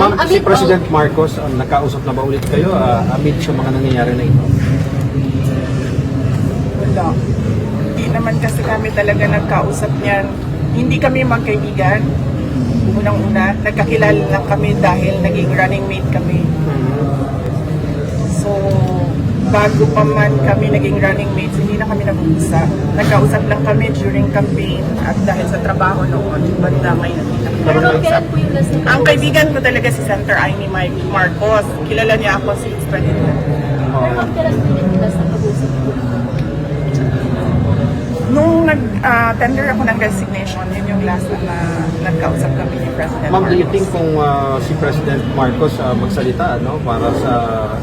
Ma'am, si President Marcos, um, nakausap na ba ulit kayo ah, amid sa mga nangyayari na ito? Wala. Hindi naman kasi kami talaga nagkausap niyan. Hindi kami magkaibigan. Unang-una, nagkakilala lang kami dahil naging running mate kami. Bago pa man kami naging running mates, hindi na kami nag-uusap. Nagkausap lang kami during campaign at dahil sa trabaho noon, banda ngayon hindi na kami nag-uusap. Ang kaibigan ko talaga si Senator Amy Mike Marcos. Kilala niya ako since 2012. Pero ma'am, kailan po yung last na pag-usap po? Nung nag-tender ako ng resignation, yun yung last na nagkausap kami ni President Ma'am, do you think kung ah, si President Marcos ah, magsalita no, para sa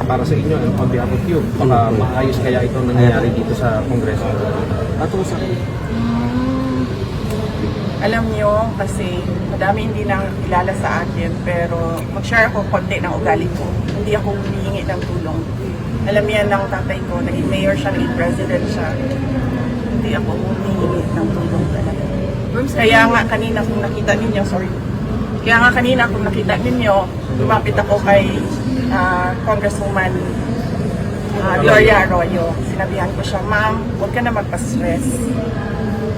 para sa inyo and on behalf of you, baka maayos kaya itong nangyayari dito sa Kongreso? Ato sa Alam nyo, kasi madami hindi nang kilala sa akin, pero mag-share ako konti ng ugali ko. Hindi ako humihingi ng tulong. Alam yan ng tatay ko, naging mayor siya, naging president siya. Hindi ako humihingi ng tulong talaga. Kaya nga kanina kung nakita ninyo, sorry. Kaya nga kanina kung nakita ninyo, lumapit ako kay ah, Congresswoman ah, Gloria Arroyo. Sinabihan ko siya, ma'am, huwag ka na magpa-stress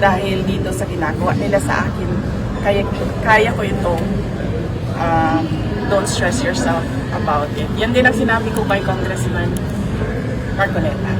dahil dito sa ginagawa nila sa akin, kaya, kaya ko ito. Ah, don't stress yourself about it. Yan din ang sinabi ko kay Congressman Marcoleta.